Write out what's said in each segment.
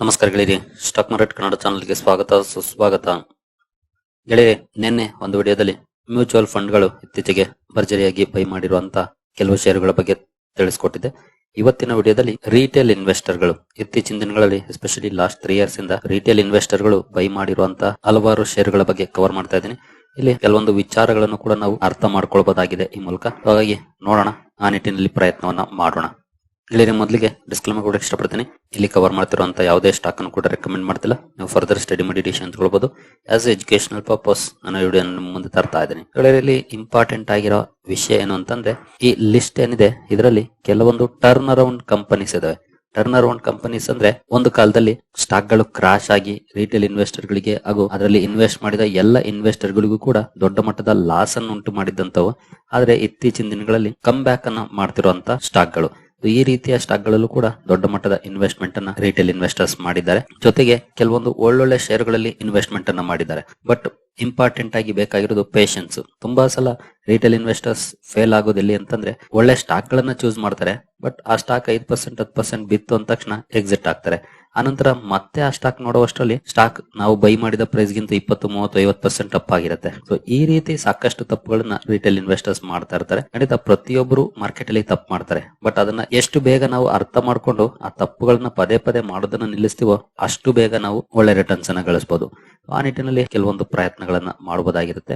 ನಮಸ್ಕಾರ ಗೆಳೆಯರಿ, stock market Kannada ಚಾನಲ್ಗೆ ಸ್ವಾಗತ, ಸುಸ್ವಾಗತ. ಗೆಳೆಯರಿ, ನಿನ್ನೆ ಒಂದು ವಿಡಿಯೋದಲ್ಲಿ ಮ್ಯೂಚುವಲ್ ಫಂಡ್ಗಳು ಇತ್ತೀಚೆಗೆ ಭರ್ಜರಿಯಾಗಿ ಬೈ ಮಾಡಿರುವಂತಹ ಕೆಲವು ಷೇರುಗಳ ಬಗ್ಗೆ ತಿಳಿಸ್ಕೊಟ್ಟಿದೆ ಇವತ್ತಿನ ವಿಡಿಯೋದಲ್ಲಿ ರಿಟೇಲ್ ಇನ್ವೆಸ್ಟರ್ಗಳು ಇತ್ತೀಚಿನ ದಿನಗಳಲ್ಲಿ ಎಸ್ಪೆಷಲಿ ಲಾಸ್ಟ್ ತ್ರೀ ಇಯರ್ಸ್ ಇಂದ ರಿಟೇಲ್ ಇನ್ವೆಸ್ಟರ್ಗಳು ಬೈ ಮಾಡಿರುವಂತ ಹಲವಾರು ಷೇರುಗಳ ಬಗ್ಗೆ ಕವರ್ ಮಾಡ್ತಾ ಇದ್ದೀನಿ. ಇಲ್ಲಿ ಕೆಲವೊಂದು ವಿಚಾರಗಳನ್ನು ಕೂಡ ನಾವು ಅರ್ಥ ಮಾಡ್ಕೊಳ್ಬಹುದಾಗಿದೆ ಈ ಮೂಲಕ. ಹಾಗಾಗಿ ನೋಡೋಣ, ಆ ನಿಟ್ಟಿನಲ್ಲಿ ಪ್ರಯತ್ನವನ್ನ ಮಾಡೋಣ. ಗೆಳೆಯರೆ ಮೊದಲಿಗೆ ಡಿಸ್ಕ್ಲೇಮರ್ ಕೂಡ ಇಷ್ಟಪಡ್ತೀನಿ. ಇಲ್ಲಿ ಕವರ್ ಮಾಡ್ತಿರುವಂತ ಯಾವುದೇ ಸ್ಟಾಕ್ ಅನ್ನು ಕೂಡ ರೆಕಮೆಂಡ್ ಮಾಡ್ತಿಲ್ಲ. ನೀವು ಫರ್ದರ್ ಸ್ಟಡಿ ಮಾಡಿ ತಗೊಳ್ಬಹುದು ಆಸ್ ಎಜುಕೇಶನಲ್ ಪರ್ಪಸ್ ನಾನು ವಿಡಿಯೋ ಮುಂದೆ ತರ್ತಾ ಇದ್ದೀನಿ. ಇಲ್ಲಿ ಇಂಪಾರ್ಟೆಂಟ್ ಆಗಿರೋ ವಿಷಯ ಏನು ಅಂತಂದ್ರೆ, ಈ ಲಿಸ್ಟ್ ಏನಿದೆ, ಇದರಲ್ಲಿ ಕೆಲವೊಂದು ಟರ್ನ್ ಅರೌಂಡ್ ಕಂಪನೀಸ್ ಇದಾವೆ. ಟರ್ನ್ ಅರೌಂಡ್ ಕಂಪನೀಸ್ ಅಂದ್ರೆ ಒಂದು ಕಾಲದಲ್ಲಿ ಸ್ಟಾಕ್ಗಳು ಕ್ರಾಶ್ ಆಗಿ ರಿಟೇಲ್ ಇನ್ವೆಸ್ಟರ್ ಗಳಿಗೆ ಹಾಗೂ ಅದರಲ್ಲಿ ಇನ್ವೆಸ್ಟ್ ಮಾಡಿದ ಎಲ್ಲ ಇನ್ವೆಸ್ಟರ್ ಗಳಿಗೂ ಕೂಡ ದೊಡ್ಡ ಮಟ್ಟದ ಲಾಸ್ ಅನ್ನು ಉಂಟು ಮಾಡಿದ್ದಂತವು ಆದ್ರೆ ಇತ್ತೀಚಿನ ದಿನಗಳಲ್ಲಿ ಕಮ್ ಬ್ಯಾಕ್ ಅನ್ನ ಮಾಡ್ತಿರುವಂತಹ ಸ್ಟಾಕ್ಗಳು. ಈ ರೀತಿಯ ಸ್ಟಾಕ್ ಗಳಲ್ಲೂ ಕೂಡ ದೊಡ್ಡ ಮಟ್ಟದ ಇನ್ವೆಸ್ಟ್ಮೆಂಟ್ ಅನ್ನ ರಿಟೇಲ್ ಇನ್ವೆಸ್ಟರ್ಸ್ ಮಾಡಿದ್ದಾರೆ. ಜೊತೆಗೆ ಕೆಲವೊಂದು ಒಳ್ಳೊಳ್ಳೆ ಷೇರುಗಳಲ್ಲಿ ಇನ್ವೆಸ್ಟ್ಮೆಂಟ್ ಅನ್ನ ಮಾಡಿದ್ದಾರೆ. ಬಟ್ ಇಂಪಾರ್ಟೆಂಟ್ ಆಗಿ ಬೇಕಾಗಿರೋದು ಪೇಷನ್ಸ್ ತುಂಬಾ ಸಲ ರಿಟೇಲ್ ಇನ್ವೆಸ್ಟರ್ಸ್ ಫೇಲ್ ಆಗೋದಿಲ್ಲ ಅಂತಂದ್ರೆ ಒಳ್ಳೆ ಸ್ಟಾಕ್ ಗಳನ್ನ ಚೂಸ್ ಮಾಡ್ತಾರೆ. ಬಟ್ ಆ ಸ್ಟಾಕ್ ಐದ್ ಪರ್ಸೆಂಟ್ ಹತ್ತು ಪರ್ಸೆಂಟ್ ಬಿತ್ತು ಅಂದ ತಕ್ಷಣ ಎಕ್ಸಿಟ್ ಆಗ್ತಾರೆ. ಆನಂತರ ಮತ್ತೆ ಆ ಸ್ಟಾಕ್ ನೋಡುವಷ್ಟರಲ್ಲಿ ಸ್ಟಾಕ್ ನಾವು ಬೈ ಮಾಡಿದ ಪ್ರೈಸ್ ಗಿಂತ ಇಪ್ಪತ್ತು, ಮೂವತ್ತು, ಐವತ್ತು ಪರ್ಸೆಂಟ್ ಅಪ್ ಆಗಿರುತ್ತೆ. ಸೊ ಈ ರೀತಿ ಸಾಕಷ್ಟು ತಪ್ಪುಗಳನ್ನ ರಿಟೇಲ್ ಇನ್ವೆಸ್ಟರ್ಸ್ ಮಾಡ್ತಾ ಇರ್ತಾರೆ. ಖಂಡಿತ ಪ್ರತಿಯೊಬ್ಬರು ಮಾರ್ಕೆಟ್ ಅಲ್ಲಿ ತಪ್ಪು ಮಾಡ್ತಾರೆ. ಬಟ್ ಅದನ್ನ ಎಷ್ಟು ಬೇಗ ನಾವು ಅರ್ಥ ಮಾಡ್ಕೊಂಡು ಆ ತಪ್ಪುಗಳನ್ನ ಪದೇ ಪದೇ ಮಾಡೋದನ್ನ ನಿಲ್ಲಿಸ್ತೀವೋ ಅಷ್ಟು ಬೇಗ ನಾವು ಒಳ್ಳೆ ರಿಟರ್ನ್ಸ್ ಅನ್ನ ಗಳಿಸಬಹುದು ಆ ನಿಟ್ಟಿನಲ್ಲಿ ಕೆಲವೊಂದು ಪ್ರಯತ್ನಗಳನ್ನ ಮಾಡಬಹುದಾಗಿರುತ್ತೆ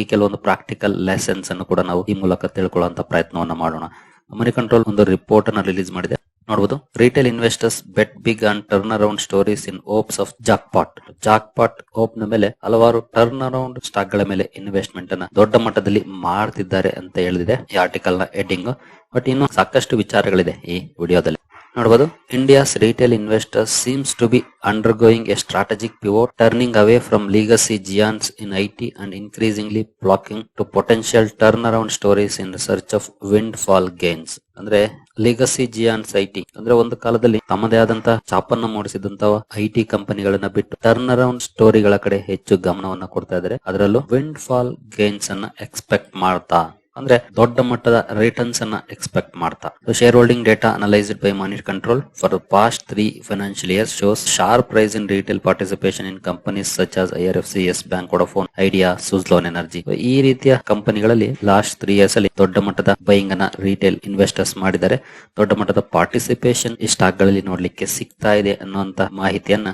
ಈ ಕೆಲವೊಂದು ಪ್ರಾಕ್ಟಿಕಲ್ ಲೆಸನ್ಸ್ ಅನ್ನು ಕೂಡ ನಾವು ಈ ಮೂಲಕ ತಿಳ್ಕೊಳ್ಳುವಂತ ಪ್ರಯತ್ನವನ್ನ ಮಾಡೋಣ. ಮನಿ ಕಂಟ್ರೋಲ್ ಒಂದು ರಿಪೋರ್ಟ್ ಅನ್ನ ರಿಲೀಸ್ ಮಾಡಿದೆ. ನೋಡಬಹುದು retail investors bet big and turn around stories in hopes of jackpot jackpot hope ಮೇಲೆ ಹಲವಾರು ಟರ್ನ್ ಅರೌಂಡ್ ಸ್ಟಾಕ್ಗಳ ಮೇಲೆ ಇನ್ವೆಸ್ಟ್ಮೆಂಟ್ ಅನ್ನ ದೊಡ್ಡ ಮಟ್ಟದಲ್ಲಿ ಮಾಡ್ತಿದ್ದಾರೆ ಅಂತ ಹೇಳಿದೆ ಈ ಆರ್ಟಿಕಲ್ನ ಹೆಡ್ಡಿಂಗ್ ಬಟ್ ಇನ್ನು ಸಾಕಷ್ಟು ವಿಚಾರಗಳಿದೆ ಈ ವಿಡಿಯೋದಲ್ಲಿ ನೋಡಬಹುದು India's retail investors seems to be undergoing a strategic pivot turning away from legacy giants in IT and increasingly flocking to potential turn around stories in search of windfall gains ಅಂದ್ರೆ legacy Jiyan's IT ಅಂದ್ರೆ ಒಂದು ಕಾಲದಲ್ಲಿ ತಮ್ಮದೇ ಆದಂತಹ ಚಾಪನ್ನ ಮೂಡಿಸಿದಂತಹ IT ಕಂಪನಿಗಳನ್ನ ಬಿಟ್ಟು turn around ಸ್ಟೋರಿಗಳ ಕಡೆ ಹೆಚ್ಚು ಗಮನವನ್ನ ಕೊಡ್ತಾ ಇದ್ದಾರೆ. ಅದರಲ್ಲೂ ವಿಂಡ್ ಫಾಲ್ ಗೇನ್ಸ್ ಅನ್ನ ಎಕ್ಸ್ಪೆಕ್ಟ್ ಮಾಡ್ತಾ ಅಂದ್ರೆ ದೊಡ್ಡ ಮಟ್ಟದ ರಿಟರ್ನ್ಸ್ ಅನ್ನ ಎಕ್ಸ್ಪೆಕ್ಟ್ ಮಾಡ್ತಾ. Share holding data analysed by money control for past three financial years shows sharp price in retail participation in companies such as I R F C yes bank Vodafone Idea Suzlon energy ಈ ರೀತಿಯ ಕಂಪನಿಗಳಲ್ಲಿ last three years ಅಲ್ಲಿ ದೊಡ್ಡ ಮಟ್ಟದ buying ಅನ್ನ retail investors ಮಾಡಿದ್ದಾರೆ. ದೊಡ್ಡ ಮಟ್ಟದ ಪಾರ್ಟಿಸಿಪೇಷನ್ ಈ ಸ್ಟಾಕ್ಗಳಲ್ಲಿ ನೋಡ್ಲಿಕ್ಕೆ ಸಿಗ್ತಾ ಇದೆ ಅನ್ನುವಂತ ಮಾಹಿತಿಯನ್ನ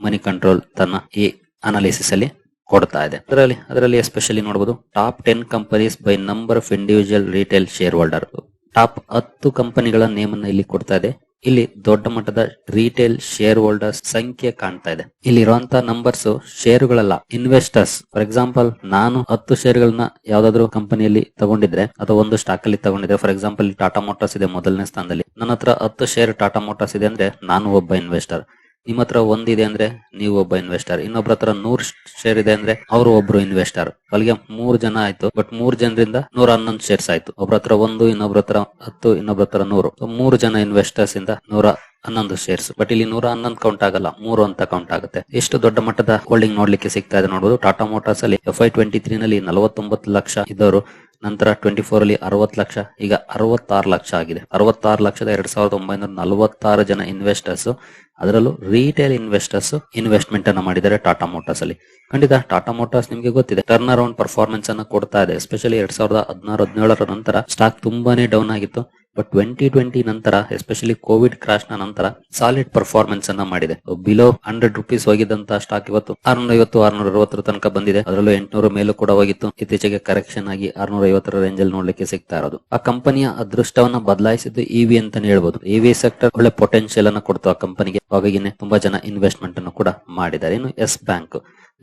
ಮನಿ ಕಂಟ್ರೋಲ್ ತನ್ನ ಈ ಅನಾಲಿಸಿಸ್ ಅಲ್ಲಿ ಕೊಡ್ತಾ ಇದೆ. ಅದರಲ್ಲಿ ಅದರಲ್ಲಿ ಎಸ್ಪೆಷಲಿ ನೋಡಬಹುದು top ten companies by number of individual retail share holder top ಹತ್ತು ಕಂಪನಿಗಳ ನೇಮ್ ಅನ್ನ ಇಲ್ಲಿ ಕೊಡ್ತಾ ಇದೆ. ಇಲ್ಲಿ ದೊಡ್ಡ ಮಟ್ಟದ ರಿಟೇಲ್ ಶೇರ್ ಹೋಲ್ಡರ್ ಸಂಖ್ಯೆ ಕಾಣ್ತಾ ಇದೆ. ಇಲ್ಲಿ ಇರುವಂತಹ ನಂಬರ್ಸ್ ಶೇರುಗಳಲ್ಲ ಇನ್ವೆಸ್ಟರ್ಸ್ ಫಾರ್ ಎಕ್ಸಾಂಪಲ್ ನಾನು ಹತ್ತು ಶೇರ್ಗಳನ್ನ ಯಾವ್ದಾದ್ರು ಕಂಪನಿಯಲ್ಲಿ ತಗೊಂಡಿದ್ರೆ, ಅಥವಾ ಒಂದು ಸ್ಟಾಕ್ ಅಲ್ಲಿ ತಗೊಂಡಿದ್ರೆ ಫಾರ್ ಎಕ್ಸಾಂಪಲ್ ಟಾಟಾ ಮೋಟರ್ಸ್ ಇದೆ ಮೊದಲನೇ ಸ್ಥಾನದಲ್ಲಿ. ನನ್ನ ಹತ್ರ ಹತ್ತು ಶೇರ್ ಟಾಟಾ ಮೋಟಾರ್ಸ್ ಇದೆ ಅಂದ್ರೆ ನಾನು ಒಬ್ಬ ಇನ್ವೆಸ್ಟರ್ ನಿಮ್ಮ ಹತ್ರ ಒಂದಿದೆ ಅಂದ್ರೆ ನೀವು ಒಬ್ಬ ಇನ್ವೆಸ್ಟರ್ ಇನ್ನೊಬ್ರ ಹತ್ರ ನೂರ್ ಶೇರ್ ಇದೆ ಅಂದ್ರೆ ಅವರು ಒಬ್ರು ಇನ್ವೆಸ್ಟರ್ ಅಲ್ಲಿಗೆ ಮೂರ್ ಜನ ಆಯ್ತು ಬಟ್ ಮೂರ್ ಜನರಿಂದ ನೂರ ಹನ್ನೊಂದು ಶೇರ್ಸ್ ಆಯ್ತು. ಒಬ್ರ ಹತ್ರ ಒಂದು, ಇನ್ನೊಬ್ರ ಹತ್ರ ಹತ್ತು, ಇನ್ನೊಬ್ರ ಹತ್ರ ನೂರು. ಮೂರು ಜನ ಇನ್ವೆಸ್ಟರ್ಸ್ ಇಂದ ನೂರ ಹನ್ನೊಂದು ಶೇರ್ಸ್ ಬಟ್ ಇಲ್ಲಿ ನೂರ ಹನ್ನೊಂದು ಕೌಂಟ್ ಆಗಲ್ಲ, ಮೂರು ಅಂತ ಕೌಂಟ್ ಆಗುತ್ತೆ. ಎಷ್ಟು ದೊಡ್ಡ ಮಟ್ಟದ ಹೋಲ್ಡಿಂಗ್ ನೋಡ್ಲಿಕ್ಕೆ ಸಿಗ್ತಾ ಇದೆ ನೋಡಬಹುದು ಟಾಟಾ ಮೋಟಾರ್ಸ್ ಅಲ್ಲಿ ಎಫ್ ಐ ಟ್ವೆಂಟಿ ತ್ರೀ ನಲ್ಲಿ ನಲವತ್ತೊಂಬತ್ತು ಲಕ್ಷ ಇದ್ದವರು. ನಂತರ ಟ್ವೆಂಟಿ ಫೋರ್ ಅಲ್ಲಿ ಅರವತ್ತು ಲಕ್ಷ, ಈಗ ಅರವತ್ತಾರು ಲಕ್ಷ ಆಗಿದೆ. ಅರವತ್ತಾರು ಲಕ್ಷದ ಎರಡ್ ಸಾವಿರದ ಒಂಬೈನೂರ ನಲವತ್ತಾರು ಜನ ಇನ್ವೆಸ್ಟರ್ಸ್ ಅದರಲ್ಲೂ ರೀಟೇಲ್ ಇನ್ವೆಸ್ಟರ್ಸ್ ಇನ್ವೆಸ್ಟ್ಮೆಂಟ್ ಅನ್ನ ಮಾಡಿದ್ದಾರೆ ಟಾಟಾ ಮೋಟಾರ್ಸ್ ಅಲ್ಲಿ. ಖಂಡಿತ ಟಾಟಾ ಮೋಟಾರ್ಸ್ ನಿಮಗೆ ಗೊತ್ತಿದೆ ಟರ್ನ್ ಅರೌಂಡ್ ಪರ್ಫಾರ್ಮೆನ್ಸ್ ಅನ್ನ ಕೊಡ್ತಾ ಇದೆ. ಎಸ್ಪೆಷಲಿ ಎರಡ್ ಸಾವಿರದ ಹದಿನಾರು, ಹದಿನೇಳರ ನಂತರ ಸ್ಟಾಕ್ ತುಂಬಾನೇ ಡೌನ್ ಆಗಿತ್ತು. ಬಟ್ ಟ್ವೆಂಟಿ ಟ್ವೆಂಟಿ ನಂತರ ಎಸ್ಪೆಷಲಿ ಕೋವಿಡ್ ಕ್ರಾಶ್ನ ನಂತರ ಸಾಲಿಡ್ ಪರ್ಫಾರ್ಮೆನ್ಸ್ ಅನ್ನ ಮಾಡಿದೆ. ಬಿಲೋ ಹಂಡ್ರೆಡ್ ರುಪೀಸ್ ಹೋಗಿದ್ದಂತ ಸ್ಟಾಕ್ ಇವತ್ತು ಆರ್ನೂರ ಐವತ್ತು ಆರ್ನೂರ ಅರವತ್ತರ ತನಕ ಬಂದಿದೆ. ಅದರಲ್ಲೂ ಎಂಟುನೂರ ಮೇಲೂ ಕೂಡ ಹೋಗಿತ್ತು. ಇತ್ತೀಚೆಗೆ ಕರೆಕ್ಷನ್ ಆಗಿ ಆರ್ನೂರ ಐವತ್ತರ ರೇಂಜ್ ಅಲ್ಲಿ ನೋಡ್ಲಿಕ್ಕೆ ಸಿಗ್ತಾ ಇರೋದು. ಆ ಕಂಪನಿಯ ಅದೃಷ್ಟವನ್ನ ಬದಲಾಯಿಸಿದ್ದು ಇವಿ ಅಂತಾನೆ ಹೇಳ್ಬೋದು. ಇವಿ ಸೆಕ್ಟರ್ ಒಳ್ಳೆ ಪೊಟೆನ್ಶಿಯಲ್ ಅನ್ನ ಕೊಡ್ತು ಆ ಕಂಪನಿಗೆ ಹಾಗಾಗಿನೇ ತುಂಬಾ ಜನ ಇನ್ವೆಸ್ಟ್ಮೆಂಟ್ ಅನ್ನು ಕೂಡ ಮಾಡಿದ್ದಾರೆ. ಇನ್ನು ಎಸ್ ಬ್ಯಾಂಕ್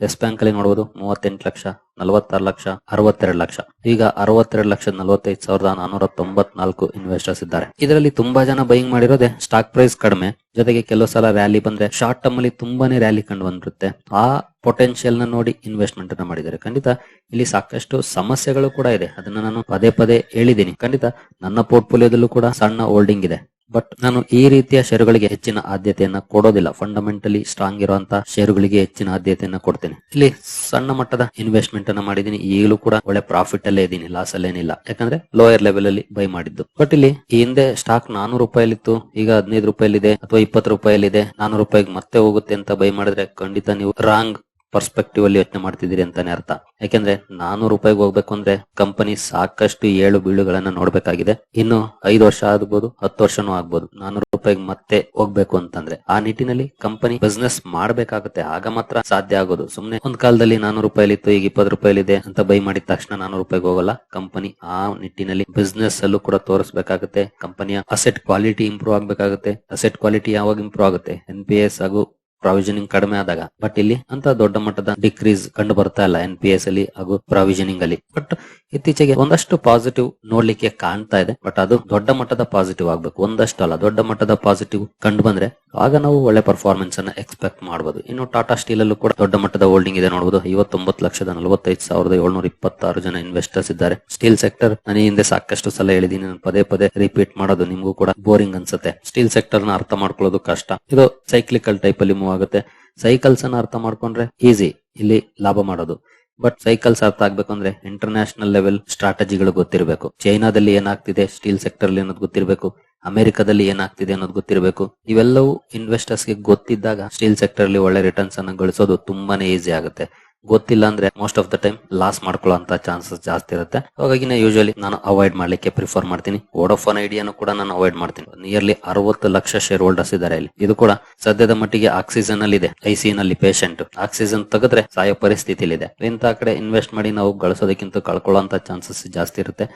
ಎಸ್ ಬ್ಯಾಂಕ್ ಅಲ್ಲಿ ನೋಡಬಹುದು ಮೂವತ್ತೆಂಟು ಲಕ್ಷ, ನಲವತ್ತಾರು ಲಕ್ಷ, ಅರವತ್ತೆರಡು ಲಕ್ಷ. ಈಗ ಅರವತ್ತೆರಡು ಲಕ್ಷ ನಲವತ್ತೈದು ಸಾವಿರದ ನಾನೂರ ತೊಂಬತ್ನಾಲ್ಕು ಇನ್ವೆಸ್ಟರ್ಸ್ ಇದ್ದಾರೆ. ಇದರಲ್ಲಿ ತುಂಬಾ ಜನ ಬೈಯಿಂಗ್ ಮಾಡಿರೋದೇ ಸ್ಟಾಕ್ ಪ್ರೈಸ್ ಕಡಿಮೆ. ಜೊತೆಗೆ ಕೆಲವು ಸಲ ರ್ಯಾಲಿ ಬಂದ್ರೆ ಶಾರ್ಟ್ ಟರ್ಮ್ ಅಲ್ಲಿ ತುಂಬಾನೇ ರ್ಯಾಲಿ ಕಂಡು ಬಂದಿರುತ್ತೆ ಆ ಪೊಟೆನ್ಶಿಯಲ್ನ ನೋಡಿ ಇನ್ವೆಸ್ಟ್ಮೆಂಟ್ ಅನ್ನ ಮಾಡಿದ್ದಾರೆ. ಖಂಡಿತ ಇಲ್ಲಿ ಸಾಕಷ್ಟು ಸಮಸ್ಯೆಗಳು ಕೂಡ ಇದೆ. ಅದನ್ನ ನಾನು ಪದೇ ಪದೇ ಹೇಳಿದ್ದೀನಿ. ಖಂಡಿತ ನನ್ನ ಪೋರ್ಟ್ಫೋಲಿಯೋದಲ್ಲೂ ಕೂಡ ಸಣ್ಣ ಹೋಲ್ಡಿಂಗ್ ಇದೆ. ಬಟ್ ನಾನು ಈ ರೀತಿಯ ಷೇರುಗಳಿಗೆ ಹೆಚ್ಚಿನ ಆದ್ಯತೆಯನ್ನ ಕೊಡೋದಿಲ್ಲ. ಫಂಡಮೆಂಟಲಿ ಸ್ಟ್ರಾಂಗ್ ಇರುವಂತಹ ಷೇರುಗಳಿಗೆ ಹೆಚ್ಚಿನ ಆದ್ಯತೆಯನ್ನ ಕೊಡ್ತೇನೆ. ಇಲ್ಲಿ ಸಣ್ಣ ಮಟ್ಟದ ಇನ್ವೆಸ್ಟ್ಮೆಂಟ್ ಅನ್ನ ಮಾಡಿದೀನಿ ಈಗಲೂ ಕೂಡ ಒಳ್ಳೆ ಪ್ರಾಫಿಟ್ ಅಲ್ಲೇ ಇದೀನಿ ಲಾಸ್ ಅಲ್ಲೇನಿಲ್ಲ ಯಾಕಂದ್ರೆ ಲೋಯರ್ ಲೆವೆಲ್ ಅಲ್ಲಿ ಬೈ ಮಾಡಿದ್ದು. ಬಟ್ ಇಲ್ಲಿ ಈ ಹಿಂದೆ ಸ್ಟಾಕ್ ನಾನೂರು ರೂಪಾಯಿಲಿತ್ತು ಈಗ ಹದಿನೈದು ಇದೆ ಅಥವಾ ಇಪ್ಪತ್ತು ಇದೆ ನಾನೂರು ರೂಪಾಯಿಗೆ ಮತ್ತೆ ಹೋಗುತ್ತೆ ಅಂತ ಬೈ ಮಾಡಿದ್ರೆ ಖಂಡಿತ ನೀವು ರಾಂಗ್ ಪರ್ಸ್ಪೆಕ್ಟಿವ್ ಅಲ್ಲಿ ಯೋಚನೆ ಮಾಡ್ತಿದ್ದೀರಿ ಅಂತಾನೆ ಅರ್ಥ. ಯಾಕೆಂದ್ರೆ ನಾನೂರು ರೂಪಾಯಿಗೆ ಹೋಗ್ಬೇಕು ಅಂದ್ರೆ ಕಂಪನಿ ಸಾಕಷ್ಟು ಏಳು ಬೀಳುಗಳನ್ನ ನೋಡ್ಬೇಕಾಗಿದೆ. ಇನ್ನು ಐದು ವರ್ಷ ಆಗ್ಬೋದು, ಹತ್ತು ವರ್ಷನೂ ಆಗ್ಬೋದು. ನಾನೂರು ರೂಪಾಯಿಗೆ ಮತ್ತೆ ಹೋಗ್ಬೇಕು ಅಂತಂದ್ರೆ ಆ ನಿಟ್ಟಿನಲ್ಲಿ ಕಂಪನಿ ಬಿಸ್ನೆಸ್ ಮಾಡ್ಬೇಕಾಗುತ್ತೆ. ಆಗ ಮಾತ್ರ ಸಾಧ್ಯ ಆಗೋದು. ಸುಮ್ನೆ ಒಂದ್ ಕಾಲದಲ್ಲಿ ನಾನೂರು ರೂಪಾಯಿ ಇತ್ತು ಈಗ ಇಪ್ಪತ್ತು ರೂಪಾಯಿ ಇದೆ ಅಂತ ಬೈ ಮಾಡಿದ ತಕ್ಷಣ ನಾನೂರು ರೂಪಾಯಿಗೆ ಹೋಗಲ್ಲ. ಕಂಪನಿ ಆ ನಿಟ್ಟಿನಲ್ಲಿ ಬಿಸ್ನೆಸ್ ಅಲ್ಲೂ ಕೂಡ ತೋರಿಸಬೇಕಾಗುತ್ತೆ. ಕಂಪನಿಯ ಅಸೆಟ್ ಕ್ವಾಲಿಟಿ ಇಂಪ್ರೂವ್ ಆಗ್ಬೇಕಾಗುತ್ತೆ. ಅಸೆಟ್ ಕ್ವಾಲಿಟಿ ಯಾವಾಗ ಇಂಪ್ರೂವ್ ಆಗುತ್ತೆ? ಎನ್ ಪಿ ಎಸ್ ಹಾಗೂ ಪ್ರಾವಿಷನಿಂಗ್ ಕಡಿಮೆ ಆದಾಗ ಬಟ್ ಇಲ್ಲಿ ಅಂತ ದೊಡ್ಡ ಮಟ್ಟದ ಡಿಕ್ರೀಸ್ ಕಂಡು ಬರ್ತಾ ಇಲ್ಲ ಎನ್ ಪಿ ಎಸ್ ಅಲ್ಲಿ ಹಾಗೂ ಪ್ರಾವಿಷನಿಂಗ್ ಅಲ್ಲಿ. ಬಟ್ ಇತ್ತೀಚೆಗೆ ಒಂದಷ್ಟು ಪಾಸಿಟಿವ್ ನೋಡ್ಲಿಕ್ಕೆ ಕಾಣ್ತಾ ಇದೆ ಬಟ್ ಅದು ದೊಡ್ಡ ಮಟ್ಟದ ಪಾಸಿಟಿವ್ ಆಗ್ಬೇಕು. ಒಂದಷ್ಟು ಅಲ್ಲ, ದೊಡ್ಡ ಮಟ್ಟದ ಪಾಸಿಟಿವ್ ಕಂಡು ಬಂದ್ರೆ ಆಗ ನಾವು ಒಳ್ಳೆ ಪರ್ಫಾರ್ಮೆನ್ಸ್ ಅನ್ನ ಎಕ್ಸ್ಪೆಕ್ಟ್ ಮಾಡಬಹುದು ಇನ್ನು ಟಾಟಾ ಸ್ಟೀಲ್ ಅಲ್ಲೂ ಕೂಡ ದೊಡ್ಡ ಮಟ್ಟದ ಹೋಲ್ಡಿಂಗ್ ಇದೆ ನೋಡಬಹುದು ಐವತ್ತೊಂಬತ್ತು ಲಕ್ಷದ ನಲವತ್ತೈದು ಸಾವಿರದ ಏಳ್ನೂರ ಇಪ್ಪತ್ತಾರು ಜನ ಇನ್ವೆಸ್ಟರ್ಸ್ ಇದ್ದಾರೆ. ಸ್ಟೀಲ್ ಸೆಕ್ಟರ್ ನಾನು ಹಿಂದೆ ಸಾಕಷ್ಟು ಸಲ ಹೇಳಿದೀನಿ ಪದೇ ಪದೇ ರಿಪೀಟ್ ಮಾಡೋದು, ನಿಮಗೂ ಕೂಡ ಬೋರಿಂಗ್ ಅನ್ಸುತ್ತೆ. ಸ್ಟೀಲ್ ಸೆಕ್ಟರ್ನ ಅರ್ಥ ಮಾಡ್ಕೊಳ್ಳೋದು ಕಷ್ಟ. ಇದು ಸೈಕ್ಲಿಕಲ್ ಟೈಪ್ ಅಲ್ಲಿ ಆಗುತ್ತೆ. ಸೈಕಲ್ಸ್ ಅನ್ನ ಅರ್ಥ ಮಾಡ್ಕೊಂಡ್ರೆ ಈಸಿ ಇಲ್ಲಿ ಲಾಭ ಮಾಡೋದು. ಬಟ್ ಸೈಕಲ್ಸ್ ಅರ್ಥ ಆಗ್ಬೇಕು ಅಂದ್ರೆ ಇಂಟರ್ನ್ಯಾಷನಲ್ ಲೆವೆಲ್ ಸ್ಟ್ರಾಟಜಿಗಳು ಗೊತ್ತಿರಬೇಕು. ಚೈನಾದಲ್ಲಿ ಏನಾಗ್ತಿದೆ ಸ್ಟೀಲ್ ಸೆಕ್ಟರ್ ಅಲ್ಲಿ ಅನ್ನೋದು ಗೊತ್ತಿರಬೇಕು. ಅಮೆರಿಕದಲ್ಲಿ ಏನಾಗ್ತಿದೆ ಅನ್ನೋದು ಗೊತ್ತಿರಬೇಕು. ಇವೆಲ್ಲವೂ ಇನ್ವೆಸ್ಟರ್ಸ್ಗೆ ಗೊತ್ತಿದ್ದಾಗ ಸ್ಟೀಲ್ ಸೆಕ್ಟರ್ ಅಲ್ಲಿ ಒಳ್ಳೆ ರಿಟರ್ನ್ಸ್ ಅನ್ನ ಗಳಿಸೋದು ತುಂಬಾನೇ ಈಸಿ ಆಗುತ್ತೆ. ಗೊತ್ತಿಲ್ಲ ಅಂದ್ರೆ most of the time loss ಮಾಡ್ಕೊಳ್ಳೋ ಚಾನ್ಸಸ್ ಜಾಸ್ತಿ ಇರುತ್ತೆ. ಹಾಗಾಗಿ ಯೂಶಲಿ ನಾನು ಅವಾಯ್ಡ್ ಮಾಡ್ಲಿಕ್ಕೆ ಪ್ರಿಫರ್ ಮಾಡ್ತೀನಿ. ವೋಡೋಫೋನ್ ಐಡಿಯಾನು ಕೂಡ ನಾನು ಅವಾಯ್ಡ್ ಮಾಡ್ತೀನಿ. ನಿಯರ್ಲಿ ಅರವತ್ತು ಲಕ್ಷ ಶೇರ್ ಹೋಲ್ಡರ್ಸ್ ಇದ್ದಾರೆ ಇಲ್ಲಿ ಇದು ಕೂಡ ಸದ್ಯದ ಮಟ್ಟಿಗೆ ಆಕ್ಸಿಜನ್ ಅಲ್ಲಿ ಇದೆ ಐಸಿ ನಲ್ಲಿ ಪೇಷಂಟ್ ಆಕ್ಸಿಜನ್ ತೆಗೆದ್ರೆ ಸಾಯೋ ಪರಿಸ್ಥಿತಿಲಿದೆ ಇಂಥ ಕಡೆ ಇನ್ವೆಸ್ಟ್ ಮಾಡಿ ನಾವು ಗಳಿಸೋದಕ್ಕಿಂತ ಕಳ್ಕೊಳ್ಳೋ ಚಾನ್ಸಸ್ ಜಾಸ್ತಿ ಇರುತ್ತೆ.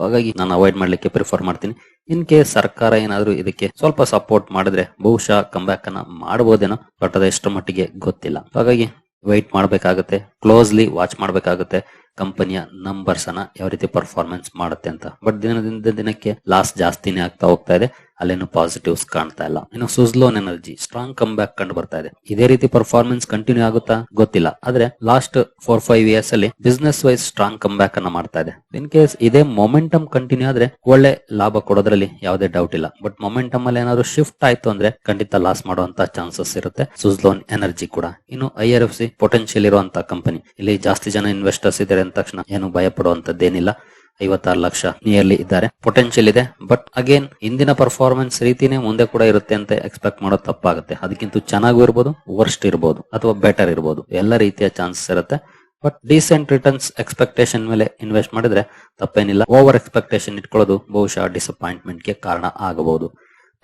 ಹಾಗಾಗಿ ನಾನು ಅವಾಯ್ಡ್ ಮಾಡ್ಲಿಕ್ಕೆ ಪ್ರಿಫರ್ ಮಾಡ್ತೀನಿ. ಇನ್ ಕೇಸ್ ಸರ್ಕಾರ ಏನಾದ್ರೂ ಇದಕ್ಕೆ ಸ್ವಲ್ಪ ಸಪೋರ್ಟ್ ಮಾಡಿದ್ರೆ ಬಹುಶಃ ಕಂಬ್ಯಾಕ್ ಅನ್ನ ಮಾಡಬಹುದೇನೋ ಬಟ್ ಅದ ಎಷ್ಟರ ಮಟ್ಟಿಗೆ ಗೊತ್ತಿಲ್ಲ. ಹಾಗಾಗಿ ವೈಟ್ ಮಾಡಬೇಕಾಗುತ್ತೆ ಕ್ಲೋಸ್ಲಿ ವಾಚ್ ಮಾಡಬೇಕಾಗುತ್ತೆ. ಕಂಪನಿಯ ನಂಬರ್ಸ್ ಅನ್ನ ಯಾವ ರೀತಿ ಪರ್ಫಾರ್ಮೆನ್ಸ್ ಮಾಡುತ್ತೆ ಅಂತ. ಬಟ್ ದಿನದಿಂದ ದಿನಕ್ಕೆ ಲಾಸ್ ಜಾಸ್ತಿನೇ ಆಗ್ತಾ ಹೋಗ್ತಾ ಇದೆ. ಅಲ್ಲೇನು ಪಾಸಿಟಿವ್ಸ್ ಕಾಣ್ತಾ ಇಲ್ಲ. ಇನ್ನು Suzlon energy strong come back ಕಂಡು ಬರ್ತಾ ಇದೆ. ಇದೇ ರೀತಿ ಪರ್ಫಾರ್ಮೆನ್ಸ್ ಕಂಟಿನ್ಯೂ ಆಗುತ್ತಾ ಗೊತ್ತಿಲ್ಲ. ಆದ್ರೆ ಲಾಸ್ಟ್ ಫೋರ್ ಫೈವ್ ಇಯರ್ಸ್ ಅಲ್ಲಿ business wise strong come back ಅನ್ನ ಮಾಡ್ತಾ ಇದೆ. ಇನ್ ಕೇಸ್ ಇದೇ ಮೊಮೆಂಟಮ್ ಕಂಟಿನ್ಯೂ ಆದ್ರೆ ಒಳ್ಳೆ ಲಾಭ ಕೊಡೋದ್ರಲ್ಲಿ ಯಾವುದೇ ಡೌಟ್ ಇಲ್ಲ. ಬಟ್ ಮೊಮೆಂಟಮ್ ಅಲ್ಲಿ ಏನಾದ್ರು ಶಿಫ್ಟ್ ಆಯ್ತು ಅಂದ್ರೆ ಖಂಡಿತ ಲಾಸ್ ಮಾಡುವಂತ ಚಾನ್ಸಸ್ ಇರುತ್ತೆ. ಸುಜ್ಲೋನ್ ಎನರ್ಜಿ ಕೂಡ. ಇನ್ನು I R F C potential ಇರುವಂತ ಕಂಪನಿ ಇಲ್ಲಿ ಜಾಸ್ತಿ ಜನ ಇನ್ವೆಸ್ಟರ್ಸ್ ಇದ್ದಾರೆ ಅಂದ ತಕ್ಷಣ ಏನು ಭಯ ಪಡುವಂತದ್ದೇನಿಲ್ಲ ಐವತ್ತಾರು ಲಕ್ಷ ನಿಯರ್ಲಿ ಇದ್ದಾರೆ. ಪೊಟೆನ್ಶಿಯಲ್ ಇದೆ. ಬಟ್ ಅಗೇನ್ ಇಂದಿನ ಪರ್ಫಾರ್ಮೆನ್ಸ್ ರೀತಿನೇ ಮುಂದೆ ಕೂಡ ಇರುತ್ತೆ ಅಂತ ಎಕ್ಸ್ಪೆಕ್ಟ್ ಮಾಡೋದು ತಪ್ಪಾಗುತ್ತೆ. ಅದಕ್ಕಿಂತ ಚೆನ್ನಾಗೂ ಇರ್ಬೋದು ವರ್ಸ್ಟ್ ಇರ್ಬೋದು, ಅಥವಾ ಬೆಟರ್ ಇರ್ಬೋದು. ಎಲ್ಲ ರೀತಿಯ ಚಾನ್ಸಸ್ ಇರುತ್ತೆ. ಬಟ್ ಡೀಸೆಂಟ್ ರಿಟರ್ನ್ಸ್ ಎಕ್ಸ್ಪೆಕ್ಟೇಷನ್ ಮೇಲೆ ಇನ್ವೆಸ್ಟ್ ಮಾಡಿದ್ರೆ ತಪ್ಪೇನಿಲ್ಲ. ಓವರ್ ಎಕ್ಸ್ಪೆಕ್ಟೇಷನ್ ಇಟ್ಕೊಳ್ಳೋದು ಬಹುಶಃ ಡಿಸಪಾಯಿಂಟ್ಮೆಂಟ್ಗೆ ಕಾರಣ ಆಗಬಹುದು.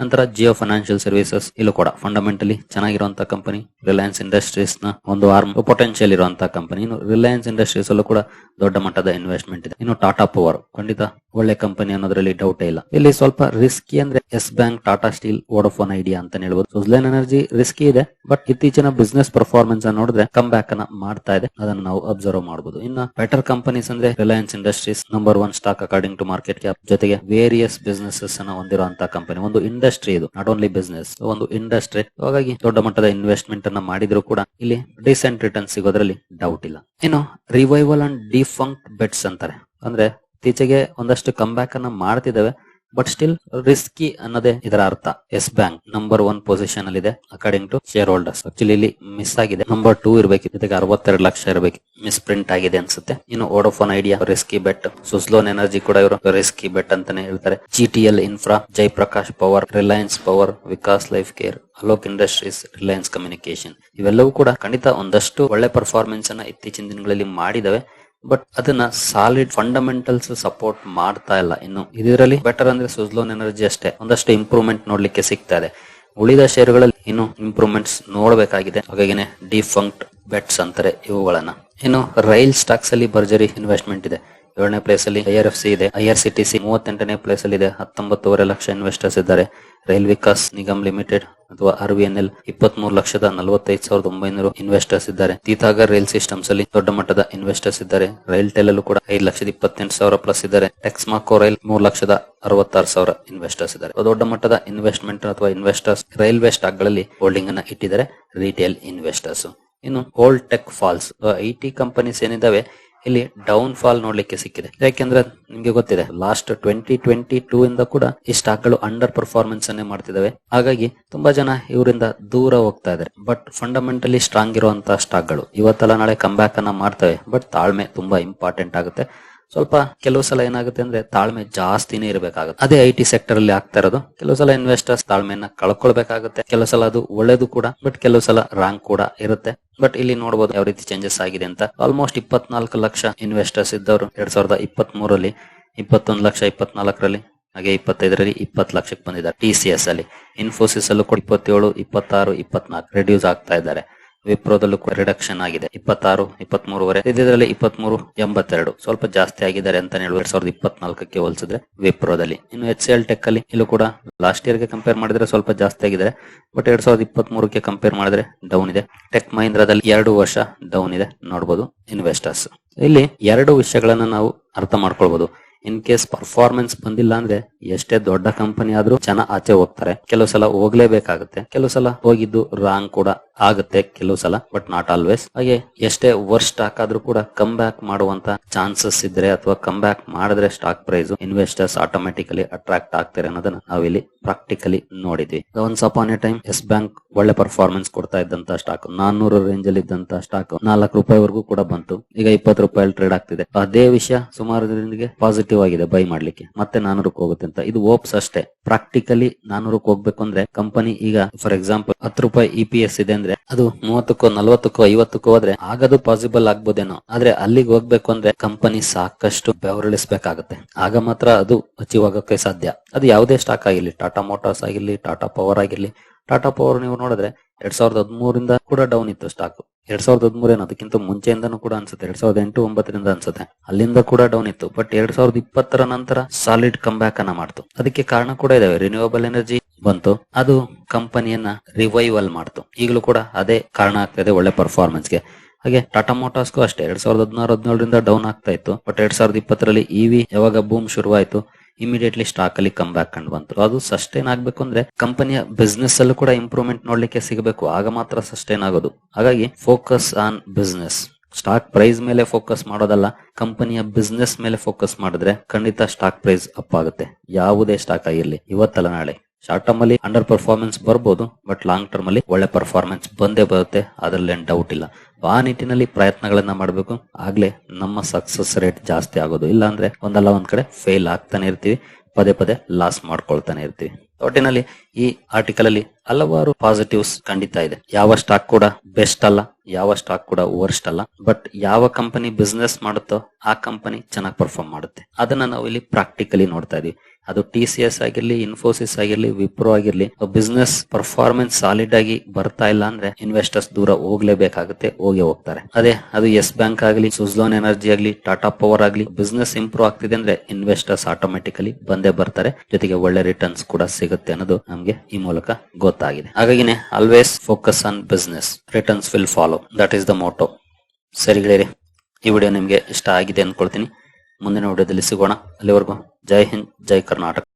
ನಂತರ ಜಿಯೋ ಫೈನಾನ್ಷಿಯಲ್ ಸರ್ವಿಸಸ್, ಇಲ್ಲೂ ಕೂಡ ಫಂಡಮೆಂಟಲಿ ಚೆನ್ನಾಗಿರುವಂತಹ ಕಂಪನಿ ರಿಲಯನ್ಸ್ ಇಂಡಸ್ಟ್ರೀಸ್ನ ಒಂದು ಆರ್ಮ್ ಪೊಟೆನ್ಶಿಯಲ್ ಇರುವಂತಹ ಕಂಪನಿ ಇನ್ನು ರಿಲಯನ್ಸ್ ಇಂಡಸ್ಟ್ರೀಸ್ ಅಲ್ಲೂ ಕೂಡ ದೊಡ್ಡ ಮಟ್ಟದ ಇನ್ವೆಸ್ಟ್ಮೆಂಟ್ ಇದೆ. ಇನ್ನು ಟಾಟಾ ಪವರ್ ಖಂಡಿತ ಒಳ್ಳೆ ಕಂಪನಿ ಅನ್ನೋದ್ರಲ್ಲಿ ಡೌಟ್ ಇಲ್ಲ. ಇಲ್ಲಿ ಸ್ವಲ್ಪ ರಿಸ್ಕಿ ಅಂದ್ರೆ yes bank Tata steel Vodafone Idea ಅಂತ ಹೇಳ್ಬೋದು. ಸುಜ್ಲೈನ್ ಎನರ್ಜಿ ರಿಸ್ಕಿ ಇದೆ ಬಟ್ ಇತ್ತೀಚಿನ ಬಿಸ್ನೆಸ್ ಪರ್ಫಾರ್ಮೆನ್ಸ್ ಅನ್ನು ನೋಡಿದ್ರೆ ಕಮ್ ಬ್ಯಾಕ್ ಅನ್ನ ಮಾಡ್ತಾ ಇದೆ. ಅದನ್ನ ನಾವು ಅಬ್ಸರ್ವ್ ಮಾಡಬಹುದು ಇನ್ನ ಬೆಟರ್ ಕಂಪನೀಸ್ ಅಂದ್ರೆ Reliance industries number one stock according to market cap ಜೊತೆಗೆ ವೇರಿಯಸ್ ಬಿಸ್ನೆಸಸ್ ಅನ್ನ ಹೊಂದಿರುವಂತಹ ಕಂಪನಿ ಒಂದು ಇಂಡಸ್ಟ್ರಿ ಇದು ನಾಟ್ ಓನ್ಲಿ ಬಿಸ್ನೆಸ್ ಒಂದು ಇಂಡಸ್ಟ್ರಿ ಹಾಗಾಗಿ ದೊಡ್ಡ ಮಟ್ಟದ ಇನ್ವೆಸ್ಟ್ಮೆಂಟ್ ಅನ್ನ ಮಾಡಿದ್ರು ಕೂಡ ಇಲ್ಲಿ ಡಿಸೆಂಟ್ ರಿಟರ್ನ್ ಸಿಗೋದ್ರಲ್ಲಿ ಡೌಟ್ ಇಲ್ಲ. ಇನ್ನು ರಿವೈವಲ್ ಅಂಡ್ ಡಿಫಂಕ್ ಬೆಟ್ಸ್ ಅಂತಾರೆ. ಅಂದ್ರೆ ಇತ್ತೀಚೆಗೆ ಒಂದಷ್ಟು ಕಮ್ ಬ್ಯಾಕ್ ಅನ್ನ ಮಾಡ್ತಿದ್ದಾವೆ ಬಟ್ ಸ್ಟಿಲ್ ರಿಸ್ಕಿ ಅನ್ನೋದೇ ಇದರ ಅರ್ಥ. Yes bank number one position ಅಲ್ಲಿ ಇದೆ according to share holders actually ಇಲ್ಲಿ ಮಿಸ್ ಆಗಿದೆ. ನಂಬರ್ ಟೂ ಇರಬೇಕು, ಜೊತೆಗೆ ಅರವತ್ತೆರಡು ಲಕ್ಷ ಇರಬೇಕು. ಮಿಸ್ ಪ್ರಿಂಟ್ ಆಗಿದೆ ಅನ್ಸುತ್ತೆ. ಇನ್ನು Vodafone Idea risky bet Suzlon energy ಕೂಡ ಇವರು ರಿಸ್ಕಿ ಬೆಟ್ ಅಂತಾನೆ ಹೇಳ್ತಾರೆ. GTL infra Jaiprakash power Reliance power Vikas life care Alok industries Reliance communication ಇವೆಲ್ಲವೂ ಕೂಡ ಖಂಡಿತ ಒಂದಷ್ಟು ಒಳ್ಳೆ ಪರ್ಫಾರ್ಮೆನ್ಸ್ ಅನ್ನ ಇತ್ತೀಚಿನ ದಿನಗಳಲ್ಲಿ ಮಾಡಿದವೆ. ಬಟ್ ಅದನ್ನ ಸಾಲಿಡ್ ಫಂಡಮೆಂಟಲ್ಸ್ ಸಪೋರ್ಟ್ ಮಾಡ್ತಾ ಇಲ್ಲ ಇನ್ನು. ಇದರಲ್ಲಿ ಬೆಟರ್ ಅಂದ್ರೆ ಸುಜ್ಲೋನ್ ಎನರ್ಜಿ ಅಷ್ಟೇ. ಒಂದಷ್ಟು ಇಂಪ್ರೂವ್ಮೆಂಟ್ ನೋಡ್ಲಿಕ್ಕೆ ಸಿಗ್ತಾ ಇದೆ. ಉಳಿದ ಶೇರುಗಳಲ್ಲಿ ಇನ್ನು ಇಂಪ್ರೂವ್ಮೆಂಟ್ಸ್ ನೋಡಬೇಕಾಗಿದೆ. ಹಾಗಾಗಿನೇ ಡಿಫಂಕ್ಟ್ ಬೆಟ್ಸ್ ಅಂತಾರೆ ಇವುಗಳನ್ನ. ಇನ್ನು ರೈಲ್ ಸ್ಟಾಕ್ಸ್ ಅಲ್ಲಿ ಭರ್ಜರಿ ಇನ್ವೆಸ್ಟ್ಮೆಂಟ್ ಇದೆ. ಏಳನೇ ಪ್ಲೇಸ್ ಅಲ್ಲಿ ಐ ಆರ್ ಎಫ್ ಸಿ ಇದೆ. I R C T C ಮೂವತ್ತೆಂಟನೇ place ಅಲ್ಲಿ ಇದೆ. ಹತ್ತೊಂಬತ್ತುವರೆ ಲಕ್ಷ ಇನ್ವೆಸ್ಟರ್ಸ್ ಇದ್ದಾರೆ. ರೈಲ್ ವಿಕಾಸ್ ನಿಗಮ್ ಲಿಮಿಟೆಡ್ ಅಥವಾ ಆರ್ ವಿ ಎನ್ ಎಲ್ ಇಪ್ಪತ್ಮೂರು ಲಕ್ಷದ ನಲವತ್ತೈದು ಸಾವಿರದ ಒಂಬೈನೂರು ಇನ್ವೆಸ್ಟರ್ಸ್ ಇದ್ದಾರೆ. ತೀತಾಗರ್ ರೈಲ್ ಸಿಸ್ಟಮ್ಸ್ ಅಲ್ಲಿ ದೊಡ್ಡ ಮಟ್ಟದ ಇನ್ವೆಸ್ಟರ್ಸ್ ಇದ್ದಾರೆ. ರೈಲ್ ಟೆಲ್ ಅಲ್ಲೂ ಕೂಡ ಐದು ಲಕ್ಷದ ಇಪ್ಪತ್ತೆಂಟು ಸಾವಿರ ಪ್ಲಸ್ ಇದ್ದಾರೆ. ಟೆಕ್ಸ್ಮಾಕೋ ರೈಲ್ ಮೂರು ಲಕ್ಷದ ಅರವತ್ತಾರು ಸಾವಿರ ಇನ್ವೆಸ್ಟರ್ಸ್ ಇದ್ದಾರೆ. ದೊಡ್ಡ ಮಟ್ಟದ ಇನ್ವೆಸ್ಟ್ಮೆಂಟ್ ಅಥವಾ ಇನ್ವೆಸ್ಟರ್ಸ್ ರೈಲ್ವೆ ಸ್ಟಾಕ್ಗಳಲ್ಲಿ ಹೋಲ್ಡಿಂಗ್ ಅನ್ನ ಇಟ್ಟಿದ್ದಾರೆ. ರಿಟೇಲ್ ಇನ್ವೆಸ್ಟರ್ಸ್ ಇನ್ನು old tech falls I T companies ಏನಿದಾವೆ ಇಲ್ಲಿ ಡೌನ್ ಫಾಲ್ ನೋಡ್ಲಿಕ್ಕೆ ಸಿಕ್ಕಿದೆ. ಯಾಕೆಂದ್ರೆ ನಿಮ್ಗೆ ಗೊತ್ತಿದೆ ಲಾಸ್ಟ್ ಟ್ವೆಂಟಿ ಟ್ವೆಂಟಿ ಟೂ ಇಂದ ಕೂಡ ಈ ಸ್ಟಾಕ್ಗಳು ಅಂಡರ್ ಪರ್ಫಾರ್ಮೆನ್ಸ್ ಅನ್ನೇ ಮಾಡ್ತಿದ್ದಾವೆ ಹಾಗಾಗಿ ತುಂಬಾ ಜನ ಇವರಿಂದ ದೂರ ಹೋಗ್ತಾ ಇದಾರೆ ಬಟ್ ಫಂಡಮೆಂಟಲಿ ಸ್ಟ್ರಾಂಗ್ ಇರುವಂತಹ ಸ್ಟಾಕ್ಗಳು ಇವತ್ತಲ್ಲ ನಾಳೆ ಕಂಬ್ಯಾಕ್ ಅನ್ನ ಮಾಡ್ತವೆ. ಬಟ್ ತಾಳ್ಮೆ ತುಂಬಾ ಇಂಪಾರ್ಟೆಂಟ್ ಆಗುತ್ತೆ. ಸ್ವಲ್ಪ ಕೆಲವು ಸಲ ಏನಾಗುತ್ತೆ ಅಂದ್ರೆ ತಾಳ್ಮೆ ಜಾಸ್ತಿನೇ ಇರಬೇಕಾಗುತ್ತೆ. ಅದೇ ಐ ಟಿ ಸೆಕ್ಟರ್ ಅಲ್ಲಿ ಆಗ್ತಾ ಇರೋದು. ಕೆಲವು ಸಲ ಇನ್ವೆಸ್ಟರ್ಸ್ ತಾಳ್ಮೆಯನ್ನ ಕಳ್ಕೊಳ್ಬೇಕಾಗುತ್ತೆ. ಕೆಲವು ಸಲ ಅದು ಒಳ್ಳೇದು ಕೂಡ ಬಟ್ ಕೆಲವು ಸಲ ರಾಂಗ್ ಕೂಡ ಇರುತ್ತೆ. ಬಟ್ ಇಲ್ಲಿ ನೋಡಬಹುದು ಯಾವ ರೀತಿ ಚೇಂಜಸ್ ಆಗಿದೆ ಅಂತ. ಆಲ್ಮೋಸ್ಟ್ ಇಪ್ಪತ್ನಾಲ್ಕು ಲಕ್ಷ ಇನ್ವೆಸ್ಟರ್ಸ್ ಇದ್ದವರು ಎರಡ್ ಸಾವಿರದ ಇಪ್ಪತ್ತ್ ಮೂರಲ್ಲಿ ಇಪ್ಪತ್ತೊಂದು ಲಕ್ಷ ಇಪ್ಪತ್ನಾಲ್ಕರಲ್ಲಿ, ಹಾಗೆ ಇಪ್ಪತ್ತೈದರಲ್ಲಿ ಇಪ್ಪತ್ತು ಲಕ್ಷಕ್ಕೆ ಬಂದಿದ್ದಾರೆ. ಟಿ ಸಿ ಎಸ್ ಅಲ್ಲಿ ಇನ್ಫೋಸಿಸ್ ಅಲ್ಲೂ ಕೂಡ ಇಪ್ಪತ್ತೇಳು, ಇಪ್ಪತ್ತಾರು, ಇಪ್ಪತ್ನಾಲ್ಕು ರೆಡ್ಯೂಸ್ ಆಗ್ತಾ ಇದ್ದಾರೆ. ವಿಪ್ರೋದಲ್ಲೂ ಕೂಡ ರಿಡಕ್ಷನ್ ಆಗಿದೆ. ಇಪ್ಪತ್ತಾರು, ಇಪ್ಪತ್ಮೂರುವರೆ ಇದರಲ್ಲಿ ಇಪ್ಪತ್ಮೂರು, ಎಂಬತ್ತೆರಡು. ಸ್ವಲ್ಪ ಜಾಸ್ತಿ ಆಗಿದ್ದಾರೆ ಅಂತ ಹೇಳುವ ಎರಡ್ ಸಾವಿರದ ಇಪ್ಪತ್ನಾಲ್ಕಕ್ಕೆ ಹೋಲಿಸಿದ್ರೆ ವಿಪ್ರೋದಲ್ಲಿ. ಇನ್ನು ಎಚ್ ಎಲ್ ಟೆಕ್ ಅಲ್ಲಿ ಇಲ್ಲೂ ಕೂಡ ಲಾಸ್ಟ್ ಇಯರ್ಗೆ ಕಂಪೇರ್ ಮಾಡಿದ್ರೆ ಸ್ವಲ್ಪ ಜಾಸ್ತಿ ಆಗಿದೆ ಬಟ್ ಎರಡ್ ಸಾವಿರದ ಇಪ್ಪತ್ತ್ ಮೂರಕ್ಕೆ ಕಂಪೇರ್ ಮಾಡಿದ್ರೆ ಡೌನ್ ಇದೆ. ಟೆಕ್ ಮಹೀಂದ್ರದಲ್ಲಿ ಎರಡು ವರ್ಷ ಡೌನ್ ಇದೆ. ನೋಡಬಹುದು ಇನ್ವೆಸ್ಟರ್ಸ್ ಇಲ್ಲಿ ಎರಡು ವಿಷಯಗಳನ್ನ ನಾವು ಅರ್ಥ ಮಾಡ್ಕೊಳ್ಬಹುದು ಇನ್ ಕೇಸ್ ಪರ್ಫಾರ್ಮೆನ್ಸ್ ಬಂದಿಲ್ಲ ಅಂದ್ರೆ ಎಷ್ಟೇ ದೊಡ್ಡ ಕಂಪನಿ ಆದ್ರೂ ಜನ ಆಚೆ ಹೋಗ್ತಾರೆ. ಕೆಲವು ಸಲ ಹೋಗ್ಲೇಬೇಕಾಗುತ್ತೆ. ಕೆಲವು ಸಲ ಹೋಗಿದ್ದು ರಾಂಗ್ ಕೂಡ ಆಗುತ್ತೆ ಕೆಲವು ಸಲ ಬಟ್ ನಾಟ್ ಆಲ್ವೇಸ್ ಹಾಗೆ ಎಷ್ಟೇ ವರ್ಷ ಸ್ಟಾಕ್ ಆದ್ರೂ ಕೂಡ ಕಮ್ ಬ್ಯಾಕ್ ಮಾಡುವಂತ ಚಾನ್ಸಸ್ ಇದ್ರೆ ಅಥವಾ ಕಮ್ ಬ್ಯಾಕ್ ಮಾಡಿದ್ರೆ stock price investors automatically attract ಆಗ್ತಾರೆ ಅನ್ನೋದನ್ನ ನಾವಿಲ್ಲಿ ಪ್ರಾಕ್ಟಿಕಲಿ ನೋಡಿದ್ವಿ. Once upon a time yes bank ಒಳ್ಳೆ ಪರ್ಫಾರ್ಮೆನ್ಸ್ ಕೊಡ್ತಾ ಇದ್ದಂತ ಸ್ಟಾಕ್ ನಾನ್ನೂರು ರೇಂಜ್ ಅಲ್ಲಿ ಇದ್ದಂತ ಸ್ಟಾಕ್ ನಾಲ್ಕು ರೂಪಾಯಿವರೆಗೂ ಕೂಡ ಬಂತು. ಈಗ ಇಪ್ಪತ್ತು ರೂಪಾಯಿ ಟ್ರೇಡ್ ಆಗ್ತಿದೆ. ಅದೇ ವಿಷಯ ಸುಮಾರು ದಿನಗಳಿಗೆ ಆಗಿದೆ ಬೈ ಮಾಡ್ಲಿಕ್ಕೆ. ಮತ್ತೆ ನಾನೂರಕ್ಕೆ ಹೋಗುತ್ತೆ ಅಂತ. ಇದು ಓಪ್ಸ್ ಅಷ್ಟೇ. ಪ್ರಾಕ್ಟಿಕಲಿ ನಾನೂರಕ್ಕೆ ಹೋಗ್ಬೇಕು ಅಂದ್ರೆ ಕಂಪನಿ ಈಗ ಫಾರ್ ಎಕ್ಸಾಂಪಲ್ ಹತ್ತು ರೂಪಾಯಿ ಇ ಪಿ ಎಸ್ ಇದೆ ಅಂದ್ರೆ ಅದು ಮೂವತ್ತಕ್ಕೋ, ನಲ್ವತ್ತಕ್ಕೋ, ಐವತ್ತಕ್ಕೋ ಹೋದ್ರೆ ಆಗದು ಪಾಸಿಬಲ್ ಆಗ್ಬೋದೇನೋ. ಆದ್ರೆ ಅಲ್ಲಿಗೆ ಹೋಗ್ಬೇಕು ಅಂದ್ರೆ ಕಂಪನಿ ಸಾಕಷ್ಟು ಬೆವರಳಿಸಬೇಕಾಗತ್ತೆ. ಆಗ ಮಾತ್ರ ಅದು ಅಚೀವ್ ಆಗೋಕೆ ಸಾಧ್ಯ. ಅದು ಯಾವುದೇ ಸ್ಟಾಕ್ ಆಗಿರ್ಲಿ ಟಾಟಾ ಮೋಟಾರ್ಸ್ ಆಗಿರ್ಲಿ ಟಾಟಾ ಪವರ್ ಆಗಿರ್ಲಿ ಟಾಟಾ ಪವರ್ ನೀವು ನೋಡಿದ್ರೆ ಎರಡ್ ಸಾವಿರದ ಹದಿಮೂರಿಂದ ಕೂಡ ಡೌನ್ ಇತ್ತು ಸ್ಟಾಕ್ ಎರಡ್ ಸಾವಿರದ ಹದಿಮೂರು ಏನು ಅದಕ್ಕಿಂತ ಮುಂಚೆಯಿಂದನೂ ಕೂಡ ಅನ್ಸುತ್ತೆ. ಎರಡ್ ಸಾವಿರದ ಎಂಟು ಒಂಬತ್ತರಿಂದ ಅನ್ಸುತ್ತೆ. ಅಲ್ಲಿಂದ ಕೂಡ ಡೌನ್ ಇತ್ತು. ಬಟ್ ಎರಡ್ ಸಾವಿರದ ಇಪ್ಪತ್ತರ ನಂತರ ಸಾಲಿಡ್ ಕಮ್ ಬ್ಯಾಕ್ ಅನ್ನ ಮಾಡ್ತು. ಅದಕ್ಕೆ ಕಾರಣ ಕೂಡ ಇದಾವೆ. ರಿನ್ಯೂವಬಲ್ ಎನರ್ಜಿ ಬಂತು. ಅದು ಕಂಪನಿಯನ್ನ ರಿವೈವಲ್ ಮಾಡ್ತು. ಈಗಲೂ ಕೂಡ ಅದೇ ಕಾರಣ ಆಗ್ತಾ ಇದೆ ಒಳ್ಳೆ ಪರ್ಫಾರ್ಮೆನ್ಸ್ಗೆ. ಹಾಗೆ ಟಾಟಾ ಮೋಟಾರ್ಸ್ಗೂ ಅಷ್ಟೇ. ಎರಡ್ ಸಾವಿರದ ಹದಿನಾರು ಹದಿನೇಳರಿಂದ ಡೌನ್ ಆಗ್ತಾ ಇತ್ತು. ಬಟ್ ಎರಡ್ ಸಾವಿರದ ಇಪ್ಪತ್ತರಲ್ಲಿ ಇವಿ ಯಾವಾಗ ಬೂಮ್ ಶುರುವಾಯ್ತು? ಇಮಿಡಿಯೇಟ್ಲಿ ಸ್ಟಾಕ್ ಅಲ್ಲಿ ಕಮ್ ಬ್ಯಾಕ್ ಕಂಡು ಬಂತು ಅದು ಸಸ್ಟೈನ್ ಆಗ್ಬೇಕು ಅಂದ್ರೆ ಕಂಪನಿಯ ಬಿಸ್ನೆಸ್ ಅಲ್ಲೂ ಕೂಡ ಇಂಪ್ರೂವ್ಮೆಂಟ್ ನೋಡ್ಲಿಕ್ಕೆ ಸಿಗಬೇಕು. ಆಗ ಮಾತ್ರ ಸಸ್ಟೈನ್ ಆಗೋದು. ಹಾಗಾಗಿ focus on business stock price ಮೇಲೆ ಫೋಕಸ್ ಮಾಡೋದಲ್ಲ ಕಂಪನಿಯ ಬಿಸ್ನೆಸ್ ಮೇಲೆ ಫೋಕಸ್ ಮಾಡಿದ್ರೆ ಖಂಡಿತ ಸ್ಟಾಕ್ ಪ್ರೈಸ್ ಅಪ್ ಆಗುತ್ತೆ. ಯಾವುದೇ ಸ್ಟಾಕ್ ಆಗಿರ್ಲಿ. ಇವತ್ತಲ್ಲ ನಾಳೆ. ಶಾರ್ಟ್ ಟರ್ಮ್ ಅಲ್ಲಿ ಅಂಡರ್ ಪರ್ಫಾರ್ಮೆನ್ಸ್ ಬರ್ಬೋದು ಬಟ್ ಲಾಂಗ್ ಟರ್ಮ್ ಅಲ್ಲಿ ಒಳ್ಳೆ ಪರ್ಫಾರ್ಮೆನ್ಸ್ ಬಂದೇ ಬರುತ್ತೆ. ಅದರಲ್ಲಿ ಡೌಟ್ ಇಲ್ಲ. ಆ ನಿಟ್ಟಿನಲ್ಲಿ ಪ್ರಯತ್ನಗಳನ್ನ ಮಾಡಬೇಕು. ಆಗ್ಲೇ ನಮ್ಮ ಸಕ್ಸಸ್ ರೇಟ್ ಜಾಸ್ತಿ ಆಗೋದು. ಇಲ್ಲ ಅಂದ್ರೆ ಒಂದಲ್ಲ, ಒಂದ್ ಕಡೆ ಫೇಲ್ ಆಗ್ತಾನೆ ಇರ್ತೀವಿ. ಪದೇ ಪದೇ ಲಾಸ್ ಮಾಡ್ಕೊಳ್ತಾನೆ ಇರ್ತೀವಿ. ಒಟ್ಟಿನಲ್ಲಿ ಈ ಆರ್ಟಿಕಲ್ ಅಲ್ಲಿ ಹಲವಾರು ಪಾಸಿಟಿವ್ಸ್ ಖಂಡಿತ ಇದೆ. ಯಾವ ಸ್ಟಾಕ್ ಕೂಡ ಬೆಸ್ಟ್ ಅಲ್ಲ, ಯಾವ ಸ್ಟಾಕ್ ಕೂಡ ವರ್ಸ್ಟ್ ಅಲ್ಲ. ಬಟ್ ಯಾವ ಕಂಪನಿ ಬಿಸ್ನೆಸ್ ಮಾಡುತ್ತೋ ಆ ಕಂಪನಿ ಚೆನ್ನಾಗಿ ಪರ್ಫಾರ್ಮ್ ಮಾಡುತ್ತೆ. ಅದನ್ನ ನಾವು ಇಲ್ಲಿ ಪ್ರಾಕ್ಟಿಕಲಿ ನೋಡ್ತಾ ಇದೀವಿ. ಅದು ಟಿ ಸಿ ಎಸ್ ಆಗಿರ್ಲಿ ಇನ್ಫೋಸಿಸ್ ಆಗಿರ್ಲಿ ವಿಪ್ರೋ ಆಗಿರ್ಲಿ ಬಿಸ್ನೆಸ್ ಪರ್ಫಾರ್ಮೆನ್ಸ್ ಸಾಲಿಡ್ ಆಗಿ ಬರ್ತಾ ಇಲ್ಲ ಅಂದ್ರೆ ಇನ್ವೆಸ್ಟರ್ಸ್ ದೂರ ಹೋಗ್ಲೇಬೇಕಾಗುತ್ತೆ, ಹೋಗಿ ಹೋಗ್ತಾರೆ. ಅದೇ, ಅದು ಎಸ್ ಬ್ಯಾಂಕ್ ಆಗಲಿ ಸುಜ್ಲೋನ್ ಎನರ್ಜಿ ಆಗಲಿ ಟಾಟಾ ಪವರ್ ಆಗಲಿ ಬಿಸ್ನೆಸ್ ಇಂಪ್ರೂವ್ ಆಗ್ತಿದೆ ಅಂದ್ರೆ ಇನ್ವೆಸ್ಟರ್ಸ್ ಆಟೋಮೆಟಿಕಲಿ ಬಂದೇ ಬರ್ತಾರೆ. ಜೊತೆಗೆ ಒಳ್ಳೆ ರಿಟರ್ನ್ಸ್ ಕೂಡ ಸಿಗುತ್ತೆ ಅನ್ನೋದು ನಮ್ಗೆ ಈ ಮೂಲಕ ಗೊತ್ತಾಗಿದೆ. ಹಾಗಾಗಿನೇ always focus on business returns will follow that is the motto ಸರಿ ಗೆಳೆಯರಿ, ಈ ವಿಡಿಯೋ ನಿಮ್ಗೆ ಇಷ್ಟ ಆಗಿದೆ ಅನ್ಕೊಳ್ತೀನಿ. ಮುಂದಿನ ವಿಡಿಯೋದಲ್ಲಿ ಸಿಗೋಣ. ಅಲ್ಲಿವರೆಗೂ ಜೈ ಹಿಂದ್, ಜೈ ಕರ್ನಾಟಕ.